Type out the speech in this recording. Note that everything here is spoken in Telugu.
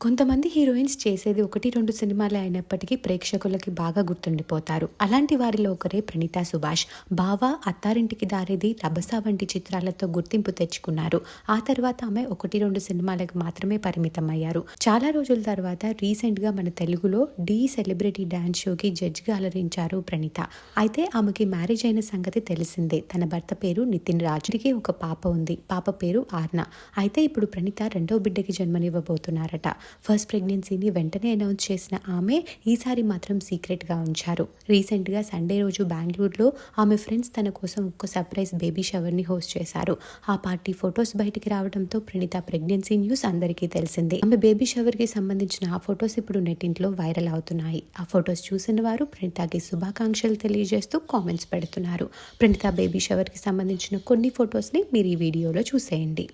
కొంతమంది హీరోయిన్స్ చేసేది ఒకటి రెండు సినిమాలే అయినప్పటికీ ప్రేక్షకులకి బాగా గుర్తుండిపోతారు. అలాంటి వారిలో ఒకరే ప్రణీత సుభాష్. బావా అత్తారింటికి దారేది రభస వంటి చిత్రాలతో గుర్తింపు తెచ్చుకున్నారు. ఆ తర్వాత ఆమె ఒకటి రెండు సినిమాలకు మాత్రమే పరిమితం అయ్యారు చాలా రోజుల తర్వాత రీసెంట్గా మన తెలుగులో డి సెలబ్రిటీ డాన్స్ షోకి జడ్జ్గా అలరించారు ప్రణీత. అయితే ఆమెకి మ్యారేజ్ అయిన సంగతి తెలిసిందే. తన భర్త పేరు నితిన్ రాజుడికి ఒక పాప ఉంది. పాప పేరు ఆర్న. అయితే ఇప్పుడు ప్రణీత రెండో బిడ్డకి జన్మనివ్వబోతున్నారట. ఫస్ట్ ప్రెగ్నెన్సీని వెంటనే అనౌన్స్ చేసిన ఆమె ఈసారి మాత్రం సీక్రెట్గా ఉంచారు. రీసెంట్గా సండే రోజు బెంగళూరులో ఆమె ఫ్రెండ్స్ తన కోసం ఒక్క సర్ప్రైజ్ బేబీ షవర్ని హోస్ట్ చేశారు. ఆ పార్టీ ఫొటోస్ బయటికి రావడంతో ప్రణీత ప్రెగ్నెన్సీ న్యూస్ అందరికీ తెలిసిందే. ఆమె బేబీ షవర్కి సంబంధించిన ఆ ఫొటోస్ ఇప్పుడు నెట్టింట్లో వైరల్ అవుతున్నాయి. ఆ ఫొటోస్ చూసిన వారు ప్రణీతకి శుభాకాంక్షలు తెలియజేస్తూ కామెంట్స్ పెడుతున్నారు. ప్రణీత బేబీ షవర్కి సంబంధించిన కొన్ని ఫొటోస్ని మీరు ఈ వీడియోలో చూసేయండి.